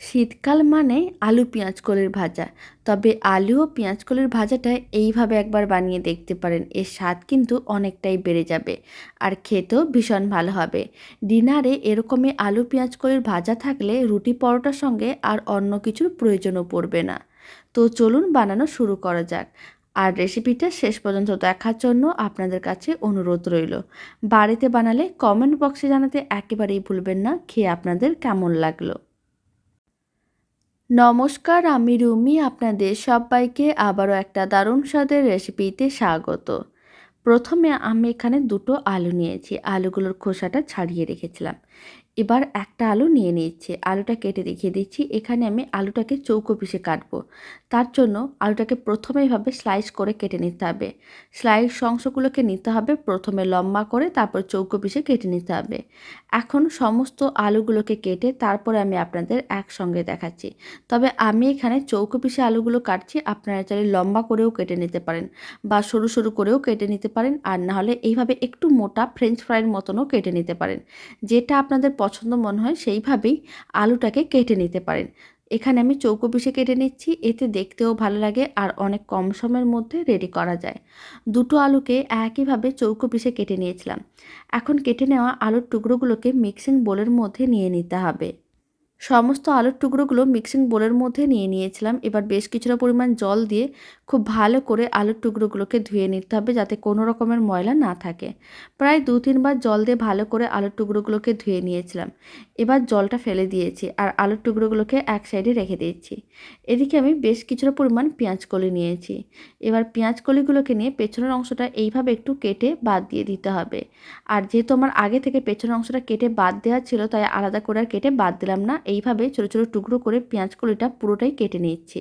শীতকাল মানে আলু পেঁয়াজ কলির ভাজা। তবে আলু ও পেঁয়াজ কলির ভাজাটা এইভাবে একবার বানিয়ে দেখতে পারেন, এর স্বাদ কিন্তু অনেকটাই বেড়ে যাবে আর খেতেও ভীষণ ভালো হবে। ডিনারে এরকমই আলু পেঁয়াজ কলির ভাজা থাকলে রুটি পরোটার সঙ্গে আর অন্য কিছুর প্রয়োজনও পড়বে না। তো চলুন বানানো শুরু করা যাক। আর রেসিপিটা শেষ পর্যন্ত দেখার জন্য আপনাদের কাছে অনুরোধ রইল। বাড়িতে বানালে কমেন্ট বক্সে জানাতে একেবারেই ভুলবেন না, খেয়ে আপনাদের কেমন লাগল? নমস্কার, আমি রুমি। আপনাদের সবাইকে আবারও একটা দারুণ স্বাদের রেসিপিতে স্বাগত। প্রথমে আমি এখানে দুটো আলু নিয়েছি। আলুগুলোর খোসাটা ছাড়িয়ে রেখেছিলাম। এবার একটা আলু নিয়ে নিচ্ছি আলুটা কেটে দেখিয়ে দিচ্ছি। এখানে আমি আলুটাকে চৌকো পিসে কাটবো। তার জন্য আলুটাকে প্রথমে এভাবে স্লাইস করে কেটে নিতে হবে। স্লাইস অংশগুলোকে নিতে হবে। প্রথমে লম্বা করে, তারপর চৌকো পিসে কেটে নিতে হবে। এখন সমস্ত আলুগুলোকে কেটে তারপরে আমি আপনাদের একসঙ্গে দেখাচ্ছি। তবে আমি এখানে চৌকো পিসে আলুগুলো কাটছি। আপনারা চাইলে লম্বা করেও কেটে নিতে পারেন বা সরু সরু করেও কেটে নিতে পারেন। আর না হলে এইভাবে একটু মোটা ফ্রেঞ্চ ফ্রাইয়ের মতনও কেটে নিতে পারেন। যেটা আপনাদের পছন্দ মনে হয় সেইভাবেই আলুটাকে কেটে নিতে পারেন। এখানে আমি চৌকো পিসে কেটে নিচ্ছি, এতে দেখতেও ভালো লাগে আর অনেক কম সময়ের মধ্যে রেডি করা যায়। দুটো আলুকে একইভাবে চৌকো পিসে কেটে নিয়েছিলাম। এখন কেটে নেওয়া আলুর টুকরোগুলোকে মিক্সিং বোলের মধ্যে নিয়ে নিতে হবে। সমস্ত আলুর টুকরোগুলো মিক্সিং বোলের মধ্যে নিয়ে নিয়েছিলাম। এবার বেশ কিছুটা পরিমাণ জল দিয়ে খুব ভালো করে আলুর টুকরোগুলোকে ধুয়ে নিতে হবে যাতে কোনো রকমের ময়লা না থাকে। প্রায় দু তিনবার জল দিয়ে ভালো করে আলুর টুকরোগুলোকে ধুয়ে নিয়েছিলাম। এবার জলটা ফেলে দিয়েছি আর আলুর টুকরোগুলোকে এক সাইডে রেখে দিয়েছি। এদিকে আমি বেশ কিছুটা পরিমাণ পেঁয়াজ কলি নিয়েছি। এবার পেঁয়াজ কলিগুলোকে নিয়ে পেছনের অংশটা এইভাবে একটু কেটে বাদ দিয়ে দিতে হবে। আর যেহেতু আমার আগে থেকে পেছনের অংশটা কেটে বাদ দেওয়া ছিল, তাই আলাদা করে আর কেটে বাদ দিলাম না। এইভাবে ছোটো ছোটো টুকরো করে পেঁয়াজ কলিটা পুরোটাই কেটে নিচ্ছি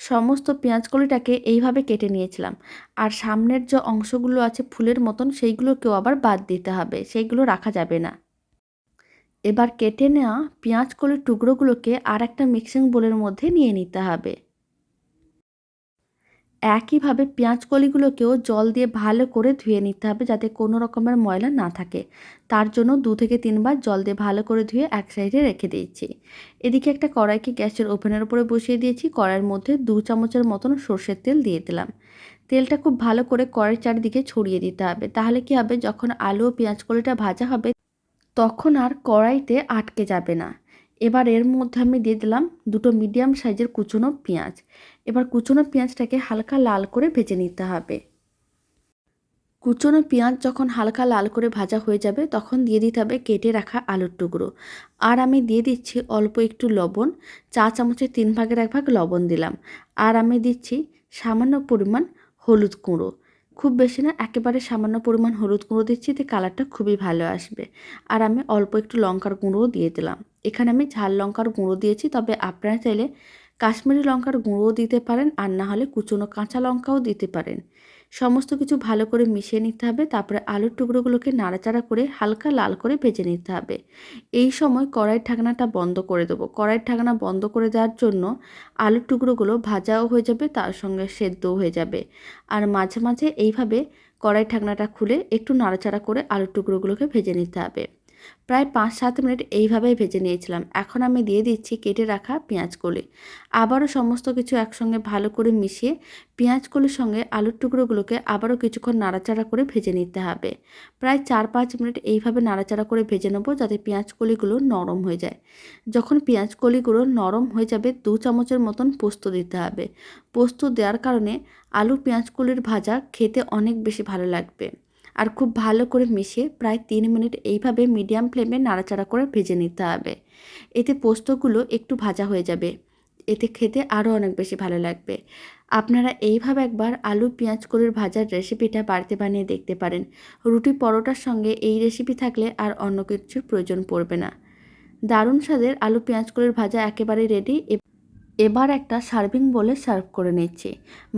সমস্ত পেঁয়াজ কলিটাকে এইভাবে কেটে নিয়েছিলাম। আর সামনের যে অংশগুলো আছে ফুলের মতন, সেইগুলোকেও আবার বাদ দিতে হবে। সেইগুলো রাখা যাবে না। এবার কেটে নেওয়া পেঁয়াজ কলির টুকরোগুলোকে আর একটা মিক্সিং বোলের মধ্যে নিয়ে নিতে হবে। একইভাবে পেঁয়াজ কলিগুলোকেও জল দিয়ে ভালো করে ধুয়ে নিতে হবে যাতে কোনো রকমের ময়লা না থাকে। তার জন্য দু থেকে তিনবার জল দিয়ে ভালো করে ধুয়ে এক সাইডে রেখে দিয়েছি। এদিকে একটা কড়াইকে গ্যাসের ওভেনের উপরে বসিয়ে দিয়েছি। কড়াইয়ের মধ্যে দু চামচের মতন সর্ষের তেল দিয়ে দিলাম। তেলটা খুব ভালো করে কড়াইয়ের চারিদিকে ছড়িয়ে দিতে হবে। তাহলে কি হবে? যখন আলু ও পেঁয়াজ কলিটা ভাজা হবে তখন আর কড়াইতে আটকে যাবে না। এবার এর মধ্যে আমি দিয়ে দিলাম দুটো মিডিয়াম সাইজের কুচনো পেঁয়াজ। এবার কুচনো পেঁয়াজটাকে হালকা লাল করে ভেজে নিতে হবে। কুচনো পেঁয়াজ যখন হালকা লাল করে ভাজা হয়ে যাবে, তখন দিয়ে দিতে হবে কেটে রাখা আলুর টুকরো। আর আমি দিয়ে দিচ্ছি অল্প একটু লবণ, চা চামচের তিন ভাগের এক ভাগ লবণ দিলাম। আর আমি দিচ্ছি সামান্য পরিমাণ হলুদ গুঁড়ো খুব বেশি না, একেবারে সামান্য পরিমাণ হলুদ গুঁড়ো দিচ্ছি এতে কালারটা খুবই ভালো আসবে। আর আমি অল্প একটু লঙ্কার গুঁড়োও দিয়ে দিলাম। এখানে আমি ঝাল লঙ্কার গুঁড়ো দিয়েছি, তবে আপনারা চাইলে কাশ্মীরি লঙ্কার গুঁড়োও দিতে পারেন আর না হলে কুচনো কাঁচা লঙ্কাও দিতে পারেন। সমস্ত কিছু ভালো করে মিশিয়ে নিতে হবে, তারপরে আলুর টুকরোগুলোকে নাড়াচাড়া করে হালকা লাল করে ভেজে নিতে হবে। এই সময় কড়াইয়ের ঢাকনাটা বন্ধ করে দেবো। কড়াইয়ের ঢাকনা বন্ধ করে দেওয়ার জন্য আলুর টুকরোগুলো ভাজাও হয়ে যাবে, তার সঙ্গে সেদ্ধও হয়ে যাবে। আর মাঝে মাঝে এইভাবে কড়াই ঢাকনাটা খুলে একটু নাড়াচাড়া করে আলুর টুকরোগুলোকে ভেজে নিতে হবে। প্রায় পাঁচ সাত মিনিট এইভাবেই ভেজে নিয়েছিলাম। এখন আমি দিয়ে দিচ্ছি কেটে রাখা পেঁয়াজ কলি আবারও সমস্ত কিছু একসঙ্গে ভালো করে মিশিয়ে পেঁয়াজ কলির সঙ্গে আলুর টুকরোগুলোকে আবারও কিছুক্ষণ নাড়াচাড়া করে ভেজে নিতে হবে। প্রায় চার পাঁচ মিনিট এইভাবে নাড়াচাড়া করে ভেজে নেব যাতে পেঁয়াজ কলিগুলো নরম হয়ে যায়। যখন পেঁয়াজ কলিগুলো নরম হয়ে যাবে দু চামচের মতন পোস্ত দিতে হবে। পোস্ত দেওয়ার কারণে আলু পেঁয়াজ কলির ভাজা খেতে অনেক বেশি ভালো লাগবে। আর খুব ভালো করে মিশিয়ে প্রায় তিন মিনিট এইভাবে মিডিয়াম ফ্লেমে নাড়াচাড়া করে ভেজে নিতে হবে। এতে পোস্তগুলো একটু ভাজা হয়ে যাবে। এতে খেতে আরও অনেক বেশি ভালো লাগবে। আপনারা এইভাবে একবার আলু পেঁয়াজ কলির ভাজার রেসিপিটা বাড়িতে বানিয়ে দেখতে পারেন। রুটি পরোটার সঙ্গে এই রেসিপি থাকলে আর অন্য কিছুর প্রয়োজন পড়বে না। দারুণ স্বাদের আলু পেঁয়াজ কলির ভাজা একেবারে রেডি এবার একটা সার্ভিং বলে সার্ভ করে নিচ্ছি।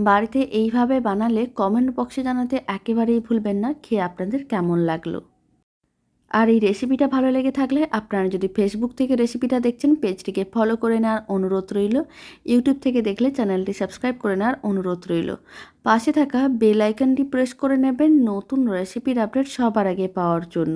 বাড়িতে এইভাবে বানালে কমেন্ট বক্সে জানাতে একেবারেই ভুলবেন না, খেয়ে আপনাদের কেমন লাগল? আর এই রেসিপিটা ভালো লেগে থাকলে আপনারা যদি ফেসবুক থেকে রেসিপিটা দেখছেন, পেজটিকে ফলো করে নেওয়ার অনুরোধ রইল। ইউটিউব থেকে দেখলে চ্যানেলটি সাবস্ক্রাইব করে নেওয়ার অনুরোধ রইল। পাশে থাকা বেল আইকনটি প্রেস করে নেবেন নতুন রেসিপির আপডেট সবার আগে পাওয়ার জন্য।